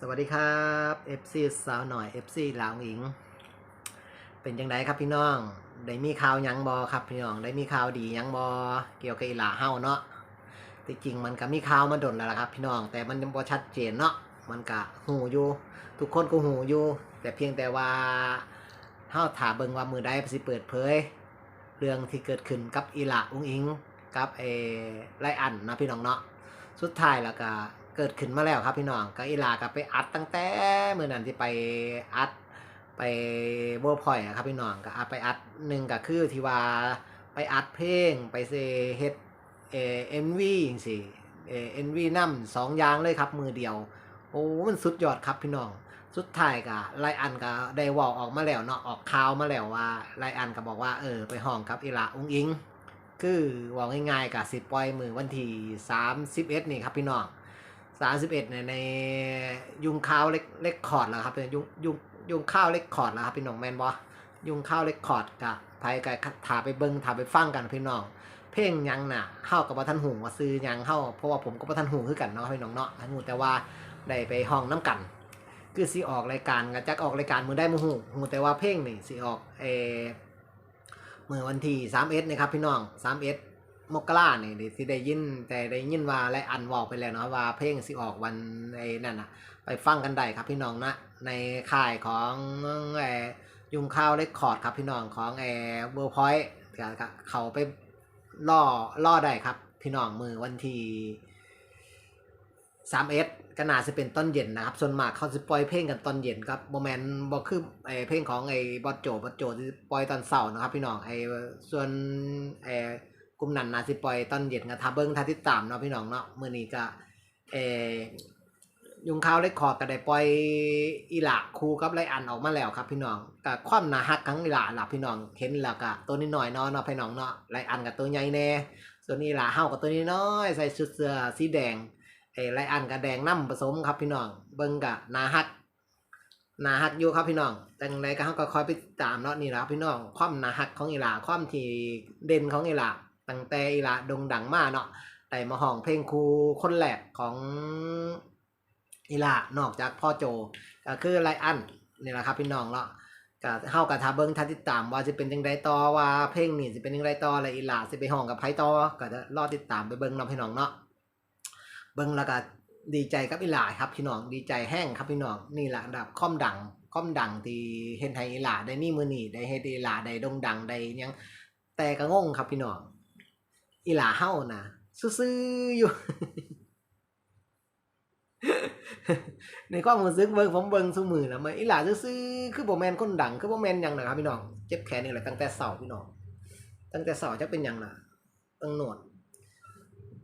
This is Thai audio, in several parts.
สวัสดีครับ FC สาวหน่อย FC ลาวหญิง เป็นยังไงครับพี่น้อง ได้มีข่าวยังบอครับพี่น้อง ได้มีข่าวดียังบอเกี่ยวกับอีหลาเฮาเนาะที่จริงมันก็มีข่าวมาดนแล้วละครับ พี่น้อง แต่มันยังบ่ชัดเจนเนาะ มันก็หูอยู่ ทุกคนก็หูอยู่ แต่เพียงแต่ว่าเฮาถาเบิ่งว่ามือใดสิเปิดเผย เรื่องที่เกิดขึ้นกับอีหลาอุ้งอิง กับเอไรอันนะพี่น้องเนาะ สุดท้ายแล้วก็ เกิดขึ้นมาแล้วครับพี่น้องก็อีลาก็ไปอัดตั้งแต่เมื่อนั้นที่ไปอัดไปโบพอยครับพี่น้องก็อัดไปอัดหนึ่งก็คือที่ว่าไปอัดเพลงไปเซเฮ็ดเอเอ็มวีจังซี่เอเอ็มวีนำสองยางเลยครับมือเดียว โอ้ มันสุดยอดครับพี่น้อง สุดท้ายก็ไลอันก็ได้ว่าออกมาแล้วเนาะออกข่าวมาแล้วว่าไลอันก็บอกว่าเออไปห้องกับอีลาอุ้งอิง คือว่าง่ายๆกับสิปล่อยมือวันที่31นี่ครับพี่น้อง 31เนี่ยในยุงข้าวเล็กเล็กคอร์ดแล้วครับเป็นยุงยุงยุงข้าวเล็กคอร์ดแล้วครับพี่น้องแมนบอยุงข้าวเล็กคอร์ดกับไผกับถาไปเบิ้งถาไปฟังกันพี่น้อง เพลงยังน่ะเข้ากับว่าท่านหูว่าซื้อยังเข้าเพราะว่าผมก็บ่ท่านหูคือกันเนาะพี่น้องเนาะท่านหูแต่ว่าได้ไปห้องน้ำกัน คือสิออกรายการกับจักออกรายการมือได้มือหูหูแต่ว่าเพลงนี่สิออกเอเมื่อวันที่31นะครับพี่น้อง31มเอส มกราเนี่ยเดี๋ยวสิได้ยินแต่ได้ยินว่าและอันวอกไปแล้วเนาะว่าเพลงสิออกวันไอ้นั่นน่ะไปฟังกันได้ครับพี่น้องนะในค่ายของเออยุงข้าวเรคคอร์ดครับพี่น้องของเอเบอร์พอยต์เขาไปล่อล่อได้ครับ พี่น้องมือวันที่สามเอสก็น่าจะเป็นต้นเย็นนะครับ ส่วนมากเขาจะปล่อยเพลงกันตอนเย็นครับโมเมนบอกคือไอเพลงของไอบอสโจบอสโจที่ปล่อยตอนเสาร์นะครับ พี่น้องไอส่วนไอ กลุ่มนั้นนาจะปล่อยตอนเย็นกับทาเบิ้งทาติดตามเนาะพี่น้องเนาะมือนี้ก็เอยุงข้าวเลคคอร์ดก็ได้ปล่อยอีหลาคูกับไรอันออกมาแล้วครับพี่น้องกับความหนาฮักของอีหลาหลับพี่น้องเห็นแล้วก็ตัวนิดหน่อยเนาะเนาะพี่น้องเนาะไรอันกับตัวใหญ่แน่ส่วนอีหลาเฮากับตัวนี้น้อยใส่ชุดเสื้อสีแดงไอ้ไรอันกับแดงน้ำผสมครับพี่น้องเบิ่งกับนาฮักนาฮักอยู่ครับพี่น้องจังไรก็เฮาก็คอยไปตามเนาะนี่แหละพี่น้องความนาฮักของอีหลาความที่เด่นของอีหลา ตั้งแต่อีหลาโด่งดังมาเนาะแต่มาห้องเพลงครูคนแรกของนี่ล่ะนอกจากพ่อโจก็คือไลอันนี่แหละครับพี่น้องเนาะก็เฮากับทาเบิ้งทัดติดตามว่าจะเป็นจังไดต่อว่าเพลงนี่สิเป็นจังไดต่อและอีหล่าสิไปห้องกับไผต่อก็จะรอติดตามไปเบิ้งเนาะพี่น้องเนาะเบิ้งแล้วก็ดีใจกับอีหล่าครับพี่น้องดีใจแห้งครับพี่น้องนี่แหละอันดับค่อมดังค่อมดังที่เห็นให้อีหล่าได้มีมือหนีได้เฮ็ดอีหล่าได้ดงดังได้ยังแต่ก็งงครับพี่น้อง อีหล่าเฮานะซื่อๆอยู่ ในความรู้สึกเบิ่งผมเบิ่งซุมือแล้วมันอีหล่าซื่อๆคือบ่แมนคนดัง คือบ่แมนหยังนะครับพี่น้อง เจ็บแขนนี่แหละตั้งแต่เสาร์พี่น้อง ตั้งแต่เสาร์จะเป็นหยังล่ะตั้งโหนวด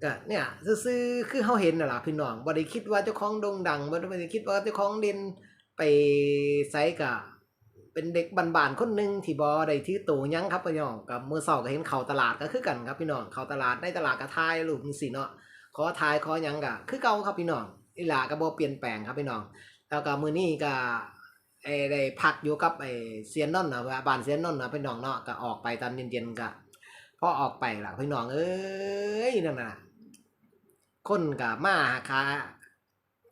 ก็เนี่ยซื่อๆคือเฮาเห็นน่ะล่ะพี่น้องบ่ได้คิดว่าเจ้าของโด่งดังบ่ได้คิดว่าเจ้าของเด่นไปไสกะ เป็นเด็กบ้านๆคนหนึ่งที่บ่ได้ถือโตหยังครับพี่น้องกับมือเช้าก็เห็นเขาตลาดก็คือกันครับพี่น้องเขาตลาดในตลาดก็ถ่ายรูปจังซี่เนาะขอทายขอยังกะคือเก่าครับพี่น้องอีหลาก็บ่เปลี่ยนแปลงครับพี่น้องแล้วก็มือนี้ก็ไอ้ได้พักอยู่กับไอ้เซียนนนท์นะว่าบานเซียนนนท์นะพี่น้องเนาะก็ออกไปตอนเย็นๆก็พอออกไปล่ะพี่น้องเอ้ยนั่นน่ะคนก็มาหาคา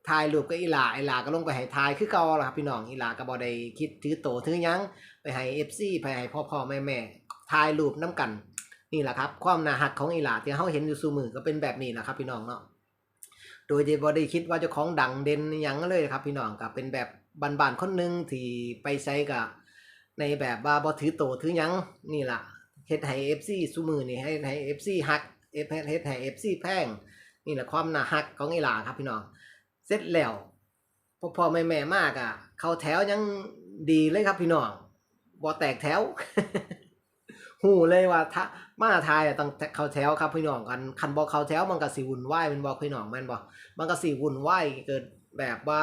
ถ่ายรูปกับอีหลาอีหลาก็ลงไปให้ถ่ายคือเก่าล่ะครับพี่น้องอีหลาก็บ่ได้คิดถือโตถือหยังไปให้ FC ไปให้พ่อๆแม่ๆถ่ายรูปนํกัน นี่แหละครับ ความน่าหักของอีหลาที่เขาเห็นอยู่สู่มือก็เป็นแบบนี้แหละครับ พี่น้องเนาะโดยที่บอได้คิดว่าเจ้าของดังเด่นหยังเลยครับ พี่น้องก็เป็นแบบบานๆคนหนึงที่ไปใช้กับในแบบว่าบ่ถือโตถือหยังนี่ล่ะเฮ็ดให้ FC สู่มือนี่ให้ให้ FC ฮักเฮ็ดเฮ็ดให้ FC แพงนี่แหละความน่าหักของอีหลาครับพี่น้อง เสร็จแล้วพอพอแม่แม่มากอะ เขาแถวยังดีเลยครับพี่น้องบ่แตกแถวหูเลยว่าถ้ามาทายอะต้องเขาแถวครับพี่น้องกันคันบ่เขาแถวมันก็สิวุ่นวายแม่นบ่พี่น้องแม่นบ่มันก็สิวุ่นวายเกิดแบบว่า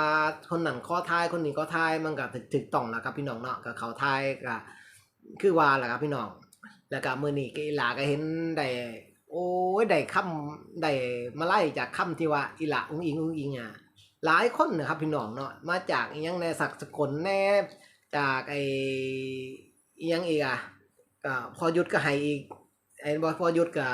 คนหนั้นขอทายคนนี้ก็ทายมันก็ถึกถึกต้องแล้วครับพี่น้องเนาะก็เขาทายก็คือว่าแหละครับพี่น้อง แล้วก็มื้อนี้ก็อีหลาก็เห็นได้โอ้ยได้คำได้มาไล่จากคำที่ว่าอีหลาอุ้งอิงอุ้งอิงอะ หลายคนนะครับพี่น้องเนาะมาจากอยังในศักสกลแน่จากไอ้ยังอีกอะก็พอหยุดก็ให้อีกไอ้บอพอหยุดก็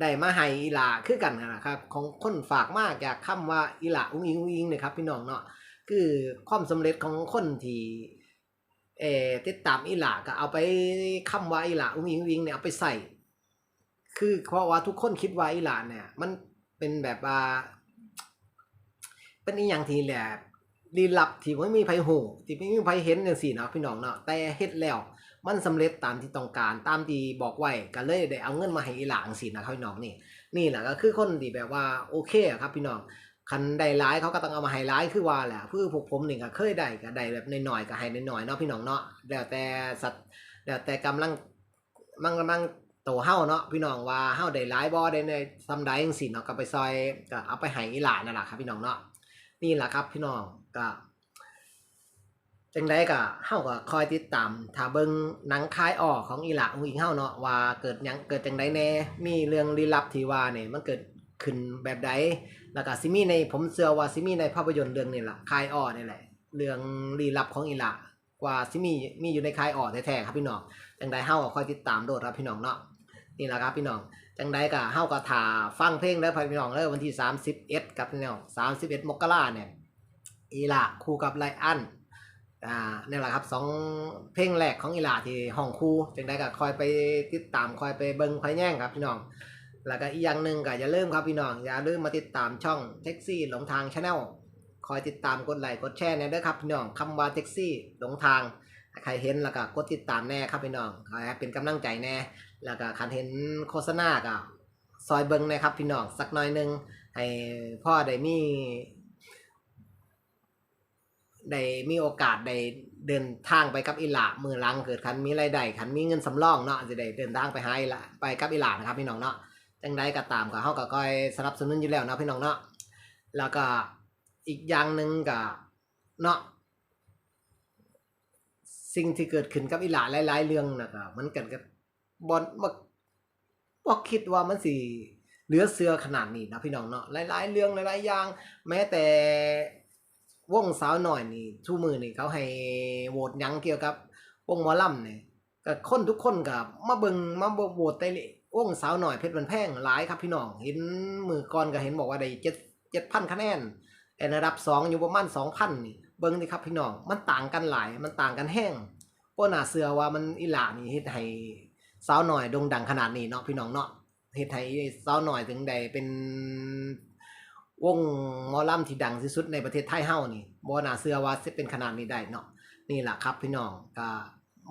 ได้มาให้อีหลาคือกันนะครับ ของคนฝากมากอยากคำว่าอีหลาอุ้งอิงอุ้งอิงเนี่ยครับพี่น้องเนาะคือความสำเร็จของคนที่เออติดตามอีหลาก็เอาไปคำว่าอีหลาอุ้งอิงอุ้งอิงเนี่ยเอาไปใส่ คือเพราะว่าทุกคนคิดว่าอีหลาเนี่ยมันเป็นแบบว่า เป็นอีหยังที่แหละลีลับที่ไม่มีไผหูที่ไม่มีไผเห็นจังซี่เนาะพี่น้องเนาะแต่เฮ็ดแล้ว มันสำเร็จตามที่ต้องการตามที่บอกไว้ก็เลยได้เอาเงินมาให้อีหลาจังซี่นะพี่น้องนี่ นี่แหละก็คือคนที่แบบว่าโอเคครับพี่น้องคันได้ร้ายเขาก็ต้องเอามาให้ร้ายคือว่าแหละคือพวกผมนี่ก็เคยได้ก็ได้แบบน้อยๆก็ให้น้อยๆเนาะพี่น้องเนาะแล้วแต่สัตว์แล้วแต่กำลังมันกำลังโตเฮาเนาะพี่น้องว่าเฮาได้ร้ายบ่ได้ในซำใดจังซี่เนาะก็ไปซอยก็เอาไปให้อีหลานนั่นแหละครับพี่น้องเนาะ นี่แหละครับพี่น้องก็จังไดก็เฮาก็คอยติดตามถ้าเบิ่งหนังคายออกของอีหลาของอิงเฮาเนาะว่าเกิดหยังเกิดจังไดแน่มีเรื่องลี้ลับที่ว่าเนี่ยมันเกิดขึ้นแบบใดแล้วก็ซิมีในผมเชื่อว่าซิมีในภาพยนตร์เรื่องนี้ล่ะคายอ้อนี่แหละ เรื่องลี้ลับของอีหลากว่าซิมีมีอยู่ในคายอ้อแท้ๆครับพี่น้องจังใดเฮาก็คอยติดตามโดดครับพี่น้องเนาะนี่แหละครับพี่น้อง จังใดก็เฮาก็ถ่าฟังเพลงเด้อพี่น้องเด้อวันที่ 31กับพี่น้อง31มกราเนี่ยอีหลาคู่กับไลอันอ่าเนี่ยแหละครับสองเพลงแรกของอีหลาที่ห้องคู่จังใดก็คอยไปติดตามคอยไปเบิ่งคอยแย่งครับพี่น้องแล้วก็อีกอย่างหนึ่งก็อย่าลืมครับพี่น้องอย่าลืมมาติดตามช่องแท็กซี่หลงทางชาแนลคอยติดตามกดไลค์กดแชร์แน่เด้อครับพี่น้องคำว่าแท็กซี่หลงทางใครเห็นแล้วก็กดติดตามแน่ครับพี่น้องขอให้เป็นกำลังใจแน่ แล้วก็คันเห็นโฆษณาก็ซอยเบิ้งนะครับพี่น้องสักหน่อยหนึงให้พ่อได้มีได้มีโอกาสได้เดินทางไปกับอีหลามือลังเกิดคันมีรายได้คันมีเงินสำรองเนาะจะได้เดินทางไปหาอีหลาไปกับอีหลานะครับพี่น้องเนาะจังใดก็ตามก็เฮาก็คอยสนับสนุนอยู่แล้วเนาะพี่น้องเนาะแล้วก็อีกอย่างหนึ่งก็เนาะสิ่งที่เกิดขึ้นกับอีหลาหลาย ๆ เรื่องนะก็มันเกิดกับ บอนบ่บ่คิดว่ามันสิเหลือเสือขนาดนี้นะพี่น้องเนาะหลาย ๆ เรื่องหลายๆอย่าง แม้แต่วงสาวหน่อยนี่ทุกมือนี่เขาให้โหวตยังเกี่ยวกับ วงหมอลำเนี่ยก็คนทุกคนก็มาเบิงมาโหวตได้เลยวงสาวหน่อยเพชรบันแพงหลายครับพี่น้อง เห็นมือก่อนก็เห็นบอกว่าได้เจ็ดเจ็ดพันคะแนนแต่ระดับสองอยู่ประมาณสองพันนี่เบิ้งดิครับพี่น้องมันต่างกันหลายมันต่างกันแห้งเพราะน่าเสือว่ามันอีหลานี่เฮ็ดให้ สาวหน่อยโด่งดังขนาดนี้เนาะพี่น้องเนาะเฮ็ดให้สาวหน่อยถึงได้เป็นวงหมอลำที่ดังที่สุดในประเทศไทยเฮานี่บ่น่าเชื่อว่าสิเป็นขนาดนี้ได้เนาะนี่แหละครับพี่น้องก็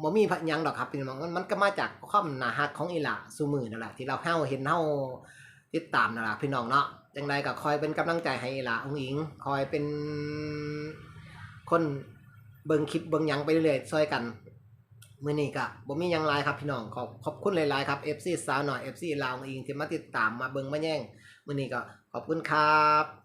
บ่มีพะหยังดอกครับพี่น้องมันมันก็มาจากความน่าฮักของอีหล่าสู่มือนั่นแหละที่เราเฮาเห็นเฮาติดตามนั่นแหละพี่น้องเนาะจังไดก็คอยเป็นกำลังใจให้อีหล่าองอิง คอยเป็นคนเบิ่งคลิปเบิ่งหยังไปเรื่อยๆช่วยกัน มื่อนี้ก็บ่มียังไลครับพี่น้องขอบขอบคุณหลายๆครับ FC สาวหน่อย FC ลาวอิงที่มาติดตามมาเบิ่งมาแย่งมื่อนี้ก็ขอบคุณครับ